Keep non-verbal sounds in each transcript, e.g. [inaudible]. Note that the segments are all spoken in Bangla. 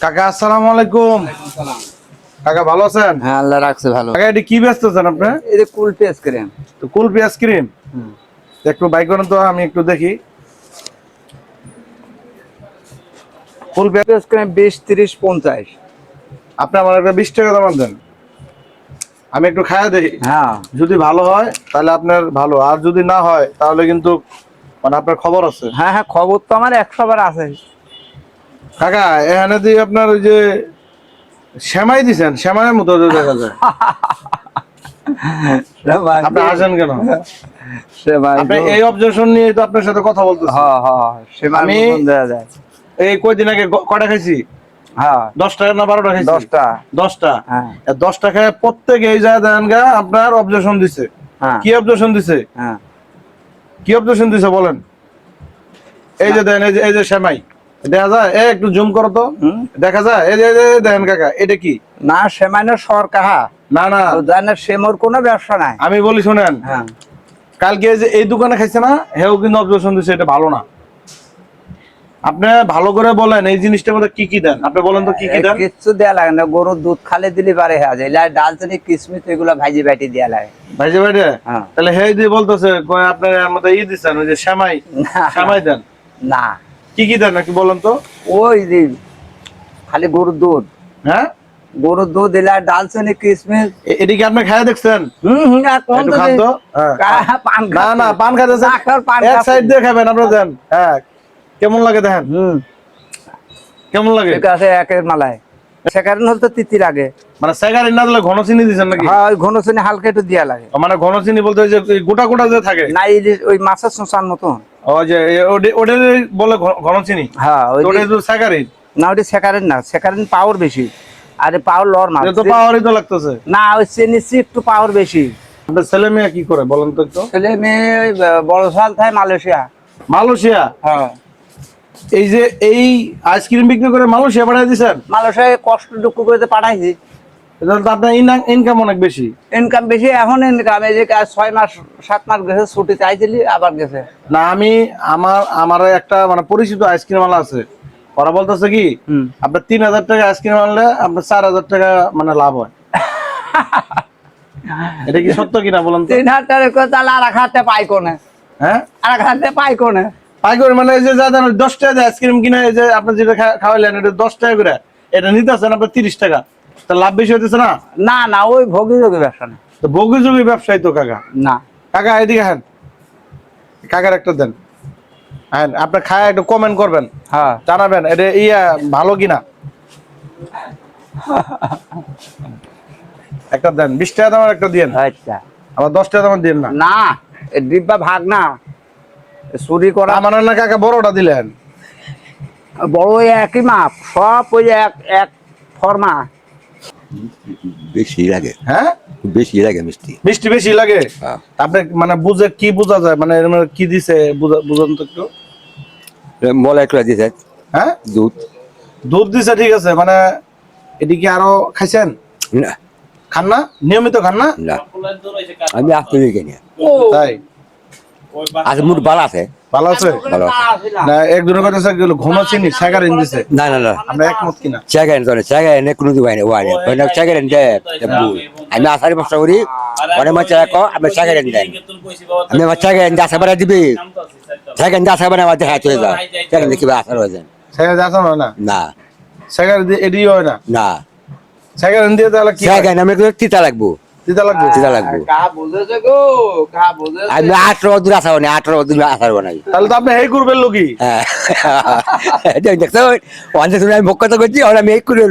কাকা আসসালামু আলাইকুম। কাকা ভালো আছেন? হ্যাঁ আল্লাহ রাখছে ভালো। কাকা এটি কি ব্যস্ত আছেন আপনি? এই যে কুল পেস ক্রিম। তো কুলপি আইসক্রিম একটু করেন তো আমি একটু দেখি। কুলপি পেস ক্রিম বিশ তিরিশ পঞ্চাশ। আপনি আমার একটা বিশ টাকা দাম দেন। আমি একটু খায়া দেখি। হ্যাঁ। যদি ভালো হয় তাহলে আপনার ভালো। আর যদি না হয় তাহলে কিন্তু মানে আপনার খবর আছে। হ্যাঁ হ্যাঁ খবর তো আমার একশো বার আছে। কাকা এখানে দিয়ে আপনার ওই যে শ্যামাই দিছেন শ্যামাইয়ের মতো দেখা যায়। আপনি আসেন কেন? এই অবজেকশন নিয়ে তো আপনার সাথে কথা বলতেছি। হ্যাঁ হ্যাঁ আমি- যায়। এই কয়দিন আগে কটা খাইছি? হ্যাঁ। দশ টাকা না বারোটা খাইছি? দশটা। দশটা। হ্যাঁ। এ দশ টাকায় প্রত্যেক এই দেন গা আপনার অবজেকশন দিছে। হ্যাঁ। কি অবজেকশন দিছে? হ্যাঁ। কি অবজেকশন দিছে বলেন? এই যে দেন এই যে এই যে শ্যামাই দেখা যায় এ একটু জুম করো তো। দেখা যায় এই যে দেখেন কাকা এটা কি? না সেমাইনের সর কাহা। না না। জানে সেমর কোনো ব্যবসা নাই। আমি বলি শুনেন হ্যাঁ। কালকে এই যে এই দোকানে খাইছে না হেও কিন্তু অবজেকশন দিছে এটা ভালো না। আপনি ভালো করে বলেন এই জিনিসটার মধ্যে কি কি দেন? আপনি বলেন তো কি কি দেন? কিচ্ছু দেয়া লাগে না গরুর দুধ খালে দিলে পারে হয়ে যায় এলা ডালচিনি কিসমিস এগুলো ভাজি বাটি দেয়া লাগে। ভাইজে ভাইরে হ্যাঁ। তাহলে হে দিয়ে বলতেছে কয় আপনার এর মধ্যে ই দিচ্ছেন ওই যে শ্যামাই। শ্যামাই দেন? না। কি কি দেন নাকি বলেন তো? ওই যে খালি গরুর দুধ। হ্যাঁ? গরুর দুধ এলা ডালচিনি কিসমিস এ- এটা কি আপনি খায় দেখছেন? হুম হুম কোন তো? হ্যাঁ। পান না না পান খাইতেছেন। এক সাইড দিয়ে খাবেন আপনি দেন। হ্যাঁ। কেমন লাগে দেখেন? হুম। কেমন লাগে? ঠিক আছে একের মালায়। সেখানে হলে তো তিতি লাগে। মানে সেগারি না দিলে ঘন চিনি দিচ্ছেন নাকি? হ্যাঁ ওই ঘন চিনি হালকা একটু দিয়া লাগে। মানে ঘন চিনি বলতে ওই যে গোটা গোটা যে থাকে। না এই যে ওই মাছের শোষার মতন। বলে ঘন চিনি হ্যাঁ ওটা তো সেগারি না ওটি সেকারেন না সেকারেন পাওয়ার বেশি। আরে পাওয়ার লর মাছ। তো পাওয়ারই তো লাগতেছে। না ওই চিনি একটু পাওয়ার বেশি। আপনার ছেলে মেয়ে কি করে বলেন তো একটু? ছেলে মেয়ে বড় সাল থাকে মালয়েশিয়া। মালয়েশিয়া? হ্যাঁ। এই যে এই আইসক্রিম বিক্রি করে মালয়েশিয়া মালয়েশিয়ায় কষ্ট দুঃখ করে পাঠাইছি। আপনার ইনকাম অনেক বেশি। ইনকাম বেশি এখন ইনকাম এই যে ছয় মাস সাত মাস গেছে ছুটি চাইছিলি আবার গেছে। না আমি আমার আমার একটা মানে পরিচিত আছে। ওরা বলতেছে কি হুম। আপনার তিন হাজার টাকা আইসক্রিম আনলে আপনার চার হাজার টাকা মানে লাভ হয়। [laughs] এটা কি সত্য কিনা বলেন তিন হাজার টাকা তাহলে আর এক হাতে পাই কোনে? হ্যাঁ? আর এক হাতে পাই কোনে? পাইকারি মানে এই যে যা দেন দশ টাকা আইসক্রিম কিনে এই যে আপনি যেটা খাওয়াইলেন এটা দশ টাকা করে এটা নিতে আসেন আপনার তিরিশ টাকা। তা লাভ বেশি হইতেছে না? না না ওই ভোগী যোগী ব্যবসা না। তো বগি যোগী ব্যবসায়ী তো কাকা। না। কাকা এদিকে হ্যাঁ কাকার একটা দেন। হ্যাঁ আপনি খায় একটু কমেন্ট করবেন। হ্যাঁ। জানাবেন এটা ইয়া ভালো কিনা? একটা দেন বিশ টাকা দামের একটা দিন আচ্ছা। আবার দশ টাকা দামের দিন না? না ডিব্বা ভাগ না। চুরি করা আমার না কাকা বড়টা দিলেন। বড় ওই একই মাপ। সব ওই এক এক ফর্মা বেশি লাগে। হ্যাঁ? বেশি লাগে মিষ্টি। মিষ্টি বেশি লাগে? হ্যাঁ। আপনি মানে বুঝে কি বোঝা যায়? মানে কি দিছে বুঝা- বুঝান তো একটু। মলাই করে দিয়েছে হ্যাঁ? দুধ। দুধ দিছে ঠিক আছে মানে এটি কি আরও খাইছেন? না। খান না? নিয়মিত খান না? আমি আসতে কিনি তাই? আছে মোট বাল আছে? ভালো আছে? ভালো না একজনের কথা গেল ঘন চিনি সাগারিন দিছে। না না না। আমরা একমত কিনা? চাগান তো না চাগান কোনো দিন ওয়াইনে ওয়াইনে মানে চাগান দে ভুল। আমি আসারি বস্তা করি অনেক মাছ রাখো আমি চাগান দেন। আমি আমার চাগান দাসা বাড়া দিবি। চাগান দাসা বাড়া আমার দেখা চলে যা চাগান দেখি আসার হয়ে যান সাগার যাচ্ছে না না? না। সাগার দিয়ে এডি হয় না? না। সাগারিন দিয়ে তাহলে কি হয়? আমি তিতা লাগবো। দিতে লাগবে? তিতা লাগবো। কা বুঝেছে গো কা বুঝেছে। আমি আঠারো দূর আসাবো না আঠারো দূর আসাবো নাই। তাহলে তো আপনি এই করবেন লোকি হ্যাঁ। দেখছ আমি ভক্ত করছি আর আমি এই করে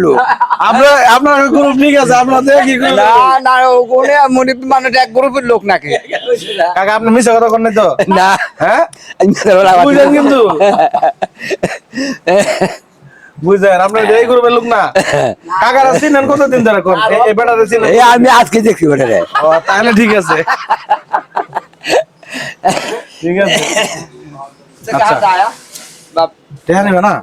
আমরা আপনার গ্রুপ ঠিক আছে আপনাদের কি group? না না ওখানে মনে মানে এক গ্রুপের লোক নাকি? কাকা আপনি মিশা কথা করেন তো? না। হ্যাঁ? আমি তো বলা কিন্তু? [laughs] বুঝলেন আপনার এই গ্রুপের লোক না কাকারা চিনেন কতদিন ধরে কোন? এই বেটারে চিনেন এই আমি আজকে দেখছি ওটা ও তাহলে ঠিক আছে। ঠিক আছে। আচ্ছা। টেহা নিবে না?